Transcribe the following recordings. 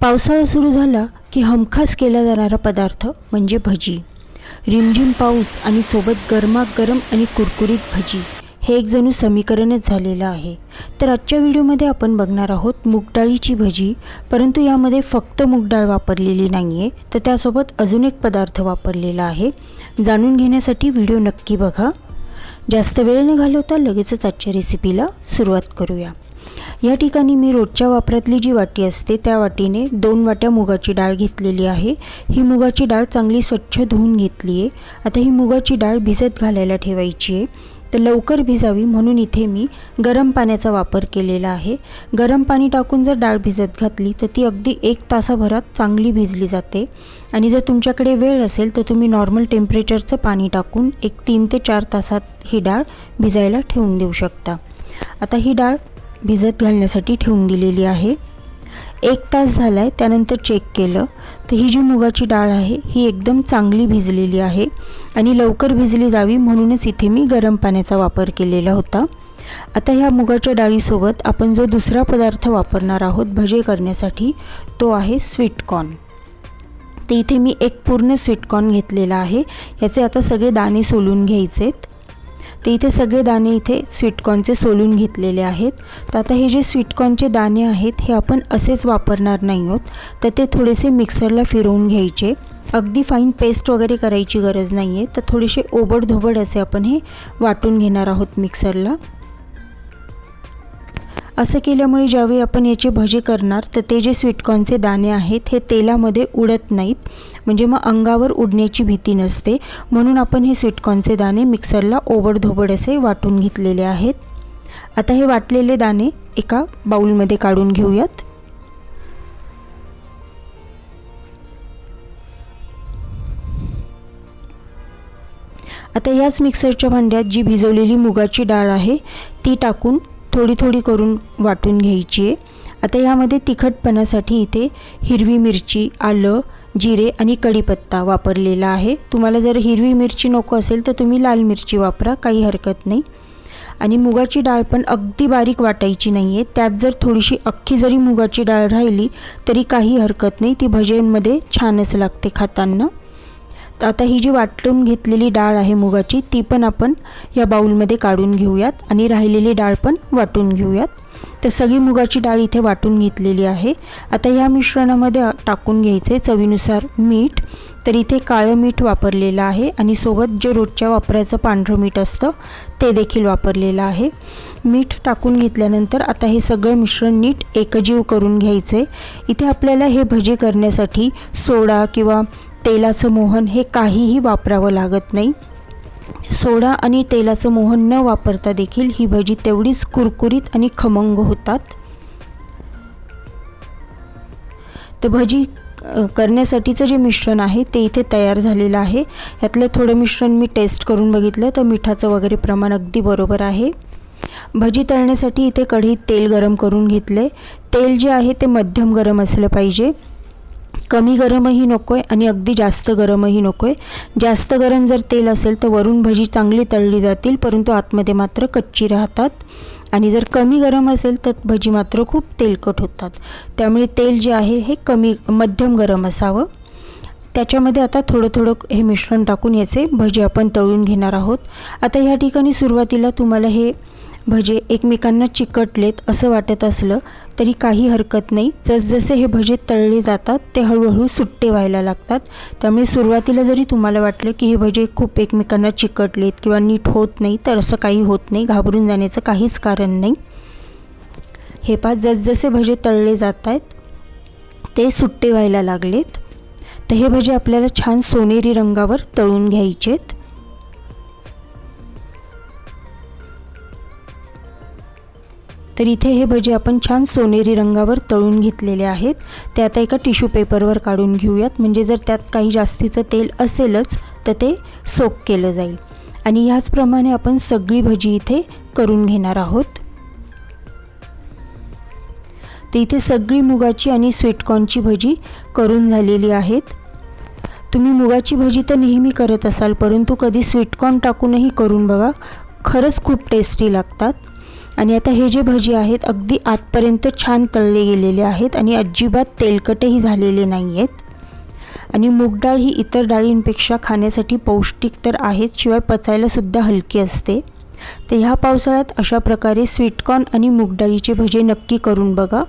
पावसाळा सुरू झाला की हमखास केला जाणारा पदार्थ म्हणजे भजी. रिमझिम पाऊस आणि सोबत गरमागरम आणि कुरकुरीत भजी हे एक जणू समीकरणच झालेलं आहे. तर आजच्या व्हिडिओमध्ये आपण बघणार आहोत मूगडाळीची भजी परंतु यामध्ये फक्त मूगडाळ वापरलेली नाही आहे तर त्यासोबत अजून एक पदार्थ वापरलेला आहे. जाणून घेण्यासाठी व्हिडिओ नक्की बघा. जास्त वेळ न घालवता लगेचच आजच्या रेसिपीला सुरुवात करूया. या ठिकाणी मी रोजच्या वापरातली जी वाटी असते त्या वाटीने दोन वाट्या मुगाची डाळ घेतलेली आहे. ही मुगाची डाळ चांगली स्वच्छ धुवून घेतली आहे. आता ही मुगाची डाळ भिजत घालायला ठेवायची आहे. तर लवकर भिजावी म्हणून इथे मी गरम पाण्याचा वापर केलेला आहे. गरम पाणी टाकून जर डाळ भिजत घातली तर ती अगदी एक तासाभरात चांगली भिजली जाते. आणि जर तुमच्याकडे वेळ असेल तर तुम्ही नॉर्मल टेम्परेचरचं पाणी टाकून एक तीन ते चार तासात ही डाळ भिजायला ठेवून देऊ शकता. आता ही डाळ भिजत घालण्यासाठी ठेवून दिलेली आहे. एक तास झाला आहे त्यानंतर चेक केलं. तर ही जी मुगाची डाळ आहे ही एकदम चांगली भिजलेली आहे आणि लवकर भिजली जावी म्हणूनच इथे मी गरम पाण्याचा वापर केलेला होता. आता ह्या मुगाच्या डाळीसोबत आपण जो दुसरा पदार्थ वापरणार आहोत भजे करण्यासाठी तो आहे स्वीटकॉर्न तर इथे मी एक पूर्ण स्वीटकॉर्न घेतलेला आहे. याचे आता सगळे दाणे सोलून घ्यायचेत. तर इथे सगळे दाणे इथे स्वीटकॉर्नचे सोलून घेतलेले आहेत. तर आता हे जे स्वीटकॉर्नचे दाणे आहेत हे आपण असेच वापरणार नाही आहोत. तर ते थोडेसे मिक्सरला फिरवून घ्यायचे. अगदी फाईन पेस्ट वगैरे करायची गरज नाही आहे तर थोडेसे ओबडधोबड असे आपण हे वाटून घेणार आहोत मिक्सरला असं केल्यामुळे ज्यावेळी आपण याचे भजे करणार तर ते जे स्वीटकॉर्नचे दाणे आहेत हे तेलामध्ये उडत नाहीत. म्हणजे मग अंगावर उडण्याची भीती नसते. म्हणून आपण हे स्वीटकॉर्नचे दाणे मिक्सरला ओबडधोबड असे वाटून घेतलेले आहेत. आता हे वाटलेले दाणे एका बाऊलमध्ये काढून घेऊयात. आता याच मिक्सरच्या भांड्यात जी भिजवलेली मुगाची डाळ आहे ती टाकून थोडी थोडी करून वाटून घ्यायची आहे. आता यामध्ये तिखटपणासाठी इथे हिरवी मिरची आलं जिरे आणि कढीपत्ता वापरलेला आहे. तुम्हाला जर हिरवी मिरची नको असेल तर तुम्ही लाल मिरची वापरा काही हरकत नाही. आणि मुगाची डाळ पण अगदी बारीक वाटायची नाही आहे त्यात जर थोडीशी अख्खी जरी मुगाची डाळ राहिली तरी काही हरकत नाही. ती भज्यांमध्ये छानच लागते खाताना. आता ही जी वाटून घेतलेली डाळ आहे मुगाची ती पण आपण या बाऊलमध्ये काढून घेऊयात आणि राहिलेली डाळ पण वाटून घेऊयात. तर सगळी मुगाची डाळ इथे वाटून घेतलेली आहे. आता ह्या मिश्रणामध्ये टाकून घ्यायचे चवीनुसार मीठ. तर इथे काळं मीठ वापरलेलं आहे आणि सोबत जे रोजच्या वापरायचं पांढरं मीठ असतं ते देखील वापरलेलं आहे. मीठ टाकून घेतल्यानंतर आता हे सगळं मिश्रण नीट एकजीव करून घ्यायचे इथे आपल्याला हे भजे करण्यासाठी सोडा किंवा तेलाचं मोहन हे काहीही वापरावं लागत नाही. सोडा आणि तेलाचं मोहन न वापरता देखील ही भजी तेवढीच कुरकुरीत आणि खमंग होतात. तर भजी करण्यासाठीचं जे मिश्रण आहे ते इथे तयार झालेलं आहे. यातलं थोडं मिश्रण मी टेस्ट करून बघितलं तर मिठाचं वगैरे प्रमाण अगदी बरोबर आहे. भजी तळण्यासाठी इथे कढीत तेल गरम करून घेतले तेल जे आहे ते मध्यम गरम असलं पाहिजे. कमी गरमही नको आहे आणि अगदी जास्त गरमही नको आहे जास्त गरम जर तेल असेल तर वरून भजी चांगली तळली जातील परंतु आतमध्ये मात्र कच्ची राहतात. आणि जर कमी गरम असेल तर भजी मात्र खूप तेलकट होतात. त्यामुळे तेल जे आहे हे कमी मध्यम गरम असावं. त्याच्यामध्ये आता थोडं थोडं हे मिश्रण टाकून याचे भजी आपण तळून घेणार आहोत. आता ह्या ठिकाणी सुरुवातीला तुम्हाला हे भजे एकमेकांना चिकटलेत असं वाटत असलं तरी काही हरकत नाही. जसजसे हे भजे तळले जातात ते हळूहळू सुट्टे व्हायला लागतात. त्यामुळे सुरुवातीला जरी तुम्हाला वाटलं की हे भजे खूप एकमेकांना चिकटलेत किंवा नीट होत नाही तर असं काही होत नाही. घाबरून जाण्याचं काहीच कारण नाही. हे पाच जसजसे भजे तळले जात आहेत ते सुट्टे व्हायला लागलेत. तर हे भजे आपल्याला छान सोनेरी रंगावर तळून घ्यायचेत. तर इथे हे भजे आपण छान सोनेरी रंगावर तळून घेतलेले आहेत. ते आता एका टिश्यू पेपरवर काढून घेऊयात. म्हणजे जर त्यात काही जास्तीचं तेल असेलच तर ते सोक केलं जाईल. आणि ह्याचप्रमाणे आपण सगळी भजी इथे करून घेणार आहोत. तर इथे सगळी मुगाची आणि स्वीटकॉर्नची भजी करून झालेली आहेत. तुम्ही मुगाची भजी तर नेहमी करत असाल परंतु कधी स्वीटकॉर्न टाकूनही करून बघा. खरंच खूप टेस्टी लागतात. आणि आता हे जे भजी आहेत अगदी आतपर्यंत छान तळले गेलेले आहेत आणि अजिबात तेलकटही झालेले नाही आहेत आणि मूग डाळ ही इतर डाळींपेक्षा खाण्यासाठी पौष्टिक तर आहेच शिवाय पचायलासुद्धा हलकी असते. तर ह्या पावसाळ्यात अशा प्रकारे स्वीटकॉर्न आणि मूग डाळीचे भजे नक्की करून बघा.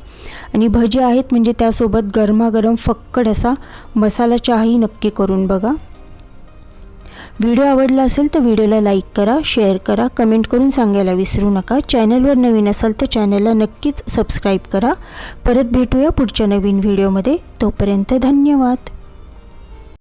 आणि भजे आहेत म्हणजे त्यासोबत गरमागरम फक्कड असा मसाला चहाही नक्की करून बघा. व्हिडिओ आवडला असेल तर व्हिडिओला लाईक करा शेअर करा कमेंट करून सांगायला विसरू नका. चॅनलवर नवीन असाल तर चॅनलला नक्कीच सबस्क्राईब करा. परत भेटूया पुढच्या नवीन व्हिडिओमध्ये. तोपर्यंत धन्यवाद.